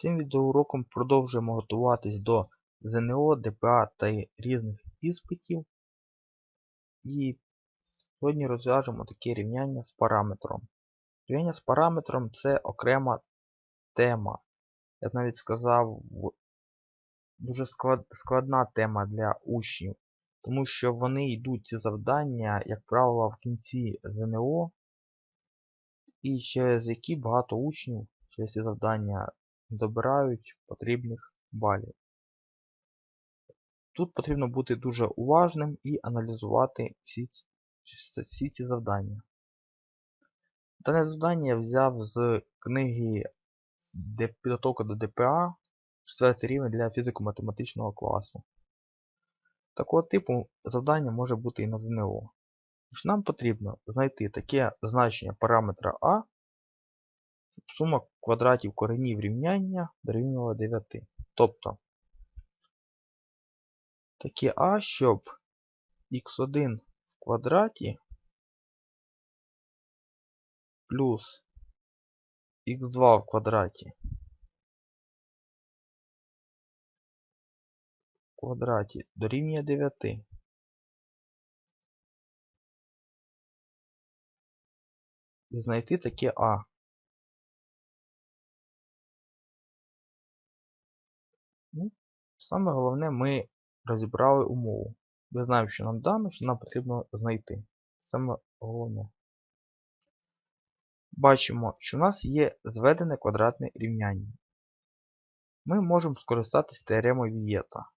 Цим відеоуроком продовжуємо готуватись до ЗНО, ДПА та різних іспитів. І сьогодні розв'яжемо таке рівняння з параметром. Рівняння з параметром це окрема тема. Я б навіть сказав, дуже складна тема для учнів. Тому що вони йдуть ці завдання, як правило, в кінці ЗНО. І через які багато учнів через ці завдання добирають потрібних балів. Тут потрібно бути дуже уважним і аналізувати всі, всі ці завдання. Дане завдання я взяв з книги Підготовка до ДПА 4 рівень для фізико-математичного класу. Такого типу завдання може бути і на ЗНО. Нам потрібно знайти таке значення параметра А, сума квадратів коренів рівняння дорівнювала 9. Тобто таке А, щоб х1 в квадраті плюс х2 в квадраті в квадраті дорівнює 9. І знайти таке А. Ну, Саме головне, ми розібрали умову. Ми знаємо, що нам дано, що нам потрібно знайти. Саме головне. Бачимо, що в нас є зведене квадратне рівняння. Ми можемо скористатися теоремою Вієта.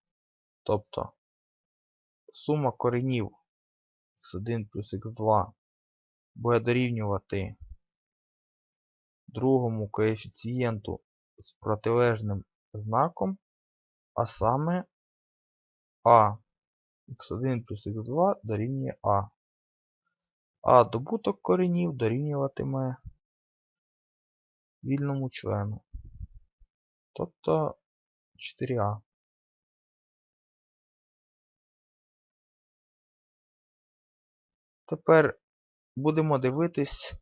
Тобто сума коренів x1 плюс x2 буде дорівнювати другому коефіцієнту з протилежним знаком, а саме А х1 плюс х2 дорівнює А. А добуток коренів дорівнюватиме вільному члену. Тобто 4А. Тепер будемо дивитись.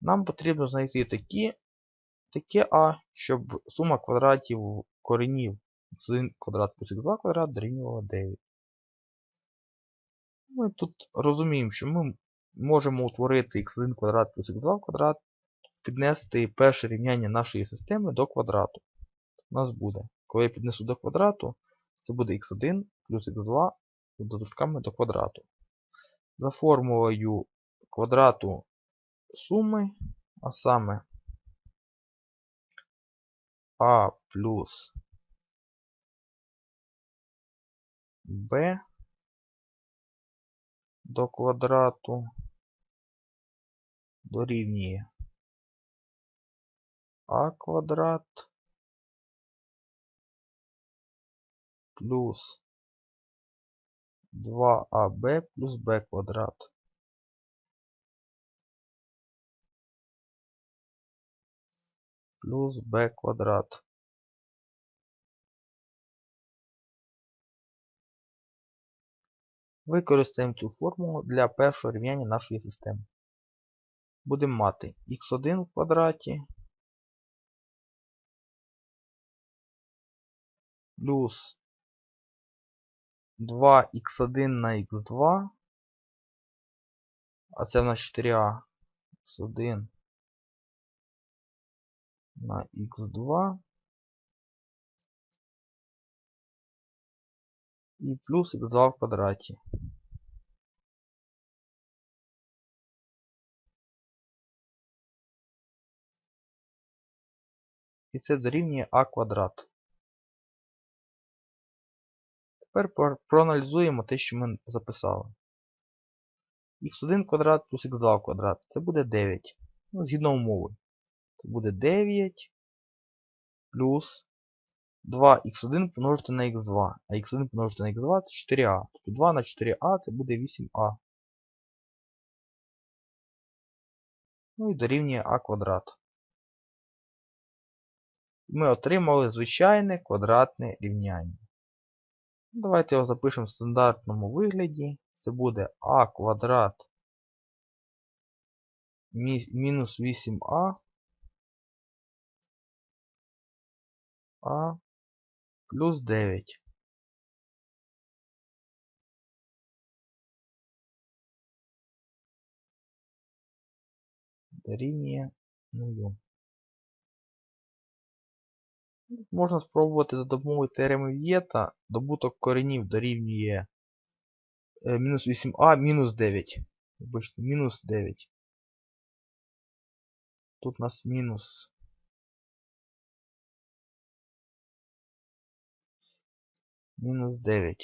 Нам потрібно знайти такі, таке А, щоб сума квадратів коренів x1 квадрат плюс x2 квадрат дорівнювала 9. Ми тут розуміємо, що ми можемо утворити x1 квадрат плюс x2 квадрат, піднести перше рівняння нашої системи до квадрату. У нас буде, коли я піднесу до квадрату, це буде x1 плюс x2 дужками до квадрату. За формулою квадрату суми, а саме а плюс b до квадрату дорівнює а квадрат плюс 2аб плюс b квадрат. Плюс b квадрат. Використаємо цю формулу для першого рівняння нашої системи. Будемо мати х1 в квадраті плюс 2х1 на х2, а це в нас 4а, х1 на х2 і плюс х2 в квадраті. І це дорівнює а квадрат. Тепер проаналізуємо те, що ми записали. х1 квадрат плюс х2 квадрат. Це буде 9. Ну, Згідно умови. Буде 9 плюс 2х1 помножити на х2. А х1 помножити на х2 це 4а. Тобто 2 на 4а це буде 8а. Ну і дорівнює а квадрат. Ми отримали звичайне квадратне рівняння. Давайте його запишемо в стандартному вигляді. Це буде а квадрат мінус 8а А плюс 9. Дорівнює 0. Можна спробувати за допомогою теореми Вієта добуток коренів дорівнює е, мінус 8а мінус 9. Вибачте, мінус 9. Тут у нас мінус. Мінус 9.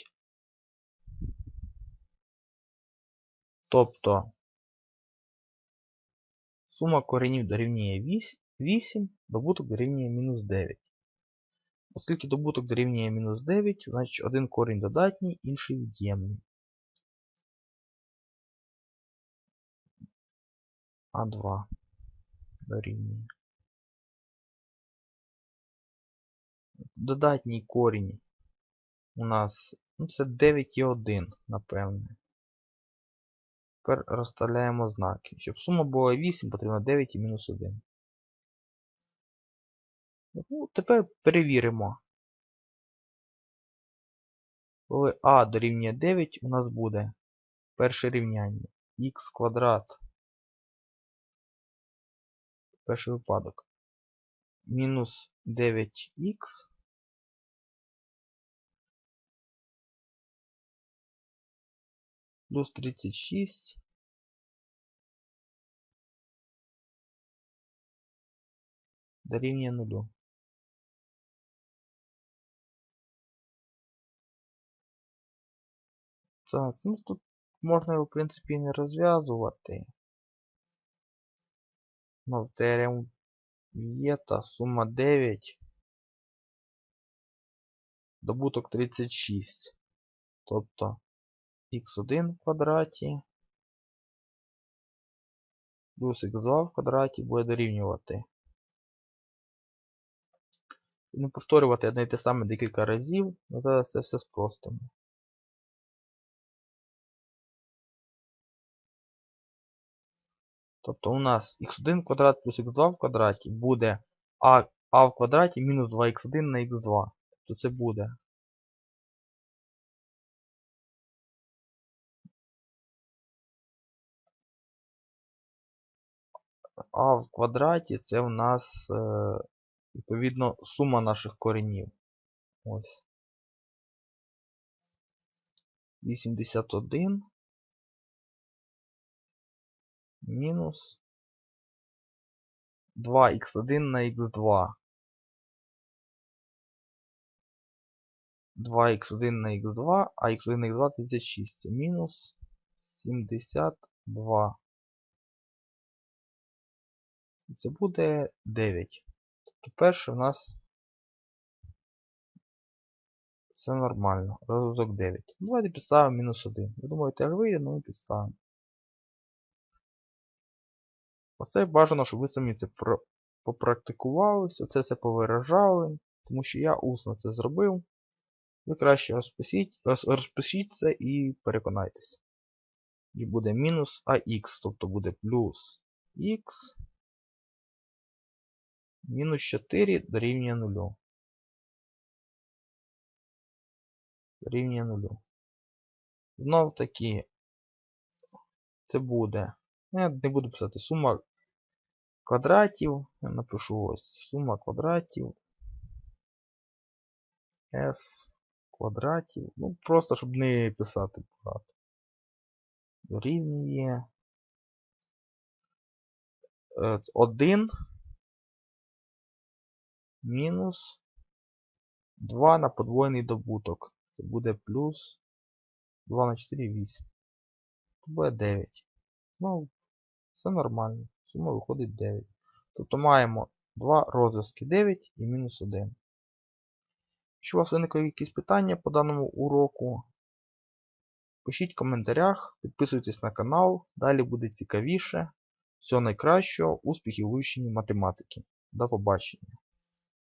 Тобто сума коренів дорівнює 8, добуток дорівнює мінус 9. Оскільки добуток дорівнює мінус 9, значить один корінь додатній, інший від'ємний. А2 дорівнює. Додатній корінь у нас ну, це 9,1, напевне. Тепер розставляємо знаки. Щоб сума була 8, потрібно 9 і мінус 1. Ну, Тепер перевіримо. Коли А дорівнює 9, у нас буде перше рівняння х квадрат. Перший випадок. Мінус 9х плюс 36 дорівнює 0. Так, ну тут можна його в принципі не розв'язувати. Но в теорему Вієта сума 9. Добуток 36. Тобто х1 в квадраті плюс х2 в квадраті буде дорівнювати. Не повторювати одне і те саме декілька разів, ми зараз це все спростимо. Тобто у нас х1 в квадрат плюс х2 в квадраті буде а, а в квадраті мінус 2х1 на х2. Тобто це буде а в квадраті це у нас е, відповідно сума наших коренів. Ось. 81 мінус 2х1 на х2. 2х1 на х2, а х1 на х2 36. Це мінус 72. І це буде 9. Тобто перше в нас все нормально. Розв'язок 9. Давайте підставимо мінус 1. Ви думаєте, теж вийде, ну і підставимо. Оце бажано, щоб ви самі це попрактикувалися, оце все повиражали, тому що я усно це зробив. Ви краще розпишіть, розпишіть це і переконайтеся. І буде мінус АХ, тобто буде плюс х мінус 4 дорівнює 0. Дорівнює 0. Знов таки, це буде. Я не буду писати сума квадратів. Я напишу ось сума квадратів. S квадратів. Ну, просто щоб не писати багато. Дорівнює 1 е, мінус 2 на подвоєний добуток. Це буде плюс 2 на 4 8. Це буде 9. Ну, все нормально. Сума виходить 9. Тобто маємо два розв'язки 9 і мінус 1. Якщо у вас виникли якісь питання по даному уроку, пишіть в коментарях, підписуйтесь на канал, далі буде цікавіше. Всього найкращого, успіхів у вивченні математики. До побачення!